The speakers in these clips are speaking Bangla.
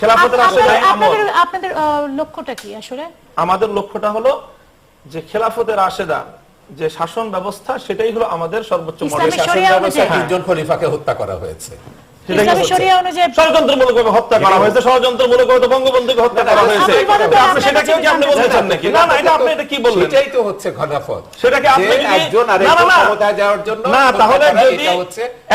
খেলাফতের আসলে আপনাদের- লক্ষ্যটা কি আসলে? আমাদের লক্ষ্যটা হলো যে খেলাফতের আশেদা যে শাসন ব্যবস্থা সেটাই হলো আমাদের সর্বোচ্চ মডেল শাসন ব্যবস্থা। তিনজন খলিফাকে হত্যা করা হয়েছে। সেটাই ইসলামী হচ্ছে। শরিয়া অনুযায়ী ষড়যন্ত্রমূলক ভাবে হত্যা করা হয়েছে ষড়যন্ত্রমূলক বঙ্গবন্ধুকে হত্যা করা হয়েছে। আব্দুল বাদর ভাই, আপনি সেটাকেও কি আপনি বলতে চান নাকি? না না এটা আপনি এটা কি বললেন? সেটাই তো হচ্ছে ঘনাফত। সেটাকে আপনি একজন আরেকজন না, না। ক্ষমতায় যাওয়ার জন্য না তাহলে যদি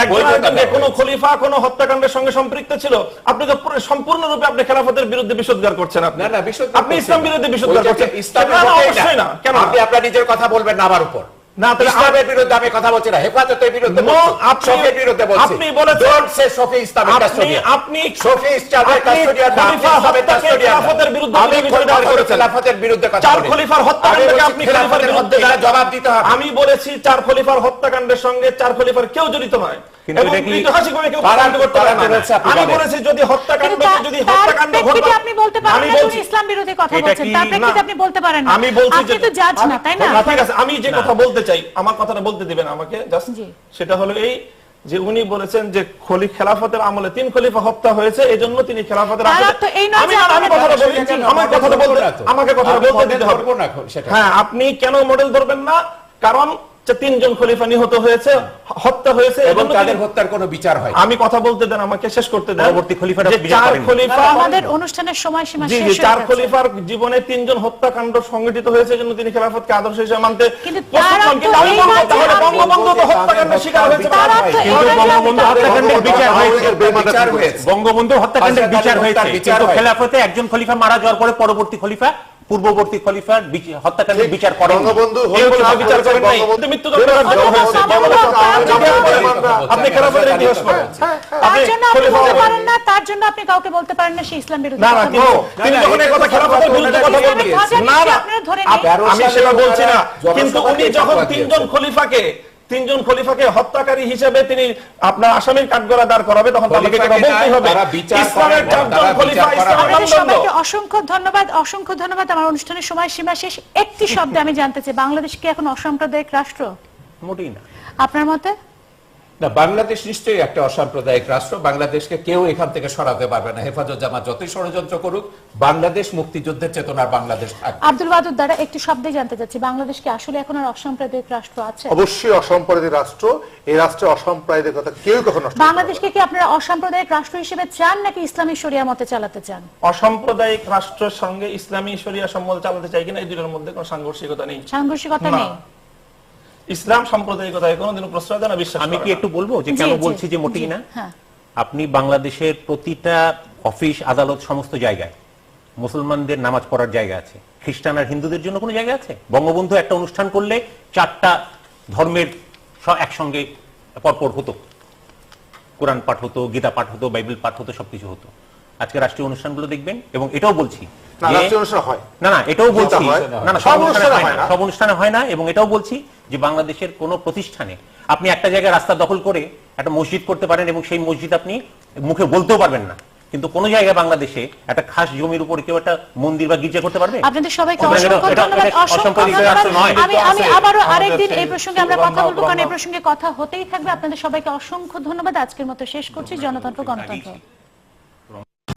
একজন আরেকজনকে কোনো খলিফা কোনো হত্যাকাণ্ডের সঙ্গে সম্পৃক্ত ছিল আপনি তো পুরো সম্পূর্ণরূপে আপনি খেলাফতের বিরুদ্ধে বিষোদ্গার করছেন আপনি। না না বিশুদ্ধ আপনি ইসলাম বিরুদ্ধে বিষোদ্গার করছেন। ইসলামের না, না, অবশ্যই না। কেন আপনি আপনার নিজের কথা বলবেন না আমার উপর। না, ইসলামের বিরুদ্ধে আমি কথা বলছি না হেফাজতের বিরুদ্ধে No, বলছি আপনি- শফির বিরুদ্ধে বলছি। আপনি বলেছেন- ডোন্ট সে শফি ইসলামের কাস্টোডিয়ান আপনি শফি ইসলামের কাস্টোডিয়ান না, ইসলামের কাস্টোডিয়ান খেলাফতের বিরুদ্ধে আমি অভিযোগ করেছেন। খেলাফতের বিরুদ্ধে কথা চার খলিফার হত্যাকাণ্ডকে আপনি খেলাফতের বিরুদ্ধে জবাব দিতে হবে। আমি বলেছি চার খলিফার হত্যাকাণ্ডের সঙ্গে চার খলিফার কেউ জড়িত নয়। কিন্তু এটা কি- ঐতিহাসিকভাবে কেউ তারা- করতে পারে না। আমি বলেছি যদি হত্যাকাণ্ড যদি হত্যাকাণ্ড প্রেক্ষিতে আপনি বলতে পারেন না বলছি ইসলাম বিরোধী কথা বলছেন। তার প্রেক্ষিতে আপনি বলতে পারেন না। আমি বলছি আপনি যে- তো জাজ না তাই না? না, ঠিক আছে আমি যে কথা বলতে চাই আমার কথাটা বলতে দিবেন আমাকে জাস্ট সেটা হলো এই যে উনি বলেছেন যে খলি খেলাফতের আমলে তিন খলিফা হত্যা হয়েছে এই জন্য তিনি খেলাফতের আমি কথাটা বলি আমার কথাটা বলতে আমাকে কথাটা বলতে দিতে হবে। না হ্যাঁ আপনি কেন মডেল ধরবেন না? কারণ যে তিনজন খলিফা নিহত হয়েছে হত্যা হয়েছে এবং তাদের হত্যার কোনো বিচার হয় আমি কথা বলতে দেন আমাকে শেষ করতে দেন। পরবর্তী চার খলিফা আমাদের অনুষ্ঠানের শেষ হয়ে চার খলিফার জীবনে তিনজন হত্যাকাণ্ড সংগঠিত হয়েছে জন্য তিনি খেলাফতকে আদর্শ হিসেবে মানতে বঙ্গবন্ধু তো হত্যাকাণ্ডের শিকার হয়েছে কিন্তু বঙ্গবন্ধু হত্যাকাণ্ডের বিচার হয়েছে। বঙ্গবন্ধু হত্যাকাণ্ডের বিচার হয়েছে। কিন্তু খেলাফতে একজন খলিফা মারা যাওয়ার পরে পরবর্তী খলিফা পূর্ববর্তী খলিফার হত্যাকাণ্ডের বিচার করেন বঙ্গবন্ধু বিচার নাই আপনি ইতিহাস তার জন্য আপনি বলতে পারেন না তার জন্য আপনি কাউকে বলতে পারেন না সে ইসলাম বিরোধী না না বলছে। তিনি যখন এই কথা খেলাফতের বিরুদ্ধে কথা বলবেন। না না। আপনারা ধরে আপ- নিন। আমি সেটা বলছি না। কিন্তু উনি যখন তিনজন। খলিফাকে তিনজন খলিফাকে হত্যাকারী হিসেবে তিনি আপনার আসামির কাঠগড়া দাঁড় করাবে তখন তাদেরকে এটা বলতেই হবে ইসলামের চারজন খলিফা বিচার করা ইসলামের আপনাদের মানদণ্ড সবাইকে অসংখ্য ধন্যবাদ অসংখ্য ধন্যবাদ আমার অনুষ্ঠানের সময় সীমা শেষ। একটি শব্দে আমি জানতে চাই বাংলাদেশ কি এখন অসাম্প্রদায়িক রাষ্ট্র? মোটেই না। আপনার মতে? না বাংলাদেশ নিশ্চয়ই একটা অসাম্প্রদায়িক রাষ্ট্র। বাংলাদেশকে কেউ এখান থেকে সরাতে পারবে না। হেফাজত জামাত যতই ষড়যন্ত্র করুক বাংলাদেশ মুক্তিযুদ্ধের চেতনার বাংলাদেশ আব্দুল বাদুর দ্বারা একটি শব্দে জানতে চাচ্ছি। বাংলাদেশ কি আসলে এখন আর অসাম্প্রদায়িক রাষ্ট্র আছে? অবশ্যই অসাম্প্রদায়িক রাষ্ট্র। এই রাষ্ট্রে অসাম্প্রদায়িকতা কেউ কখনো। বাংলাদেশকে কি আপনারা অসাম্প্রদায়িক রাষ্ট্র হিসেবে চান নাকি ইসলামী শরিয়া মতে চালাতে চান? অসাম্প্রদায়িক রাষ্ট্রের সঙ্গে ইসলামী শরিয়া সম্বন্ধ চালাতে চাই কিনা এই দুটোর মধ্যে কোনো সাংঘর্ষিকতা নেই। সাংঘর্ষিকতা নেই? ইসলাম সাম্প্রদায়িকতায় কোনোদিনও প্রশ্রয় দেয় না বিশ্বাস আমি কি একটু বলব যে কেন বলছি যে মোটেই না? হ্যাঁ। আপনি বাংলাদেশের প্রতিটা অফিস আদালত সমস্ত জায়গায় মুসলমানদের নামাজ পড়ার জায়গা আছে খ্রিস্টান আর হিন্দুদের জন্য কোনো জায়গা আছে? বঙ্গবন্ধু একটা অনুষ্ঠান করলে চারটা ধর্মের একসঙ্গে পরপর হতো। কোরআন পাঠ হতো গীতা পাঠ হতো বাইবেল পাঠ হতো সবকিছু হতো। আজকে রাষ্ট্রীয় অনুষ্ঠানগুলো দেখবেন এবং এটাও বলছি না, যে- রাষ্ট্রীয় অনুষ্ঠান। না না এটাও বলছি। না না সব অনুষ্ঠানে হয় না। না। সব অনুষ্ঠানে হয় না এবং এটাও বলছি যে বাংলাদেশের কোন প্রতিষ্ঠানে আপনি একটা জায়গায় রাস্তা দখল করে একটা মসজিদ করতে পারেন এবং সেই মসজিদ আপনি মুখে বলতেও পারবেন না। কিন্তু কোন জায়গায় বাংলাদেশে একটা খাস জমির উপর কেউ একটা মন্দির বা গির্জা করতে পারবে? আপনাদের সবাইকে অসংখ্য ধন্যবাদ। অসংখ্য ধন্যবাদ। আমি আমি আরেকদিন এই প্রসঙ্গে আমরা কথা বলব কারণ এই প্রসঙ্গে কথা হতেই থাকবে। আপনাদের সবাইকে অসংখ্য ধন্যবাদ। আজকের মতো শেষ করছি। জনতন্ত্র গণতন্ত্র।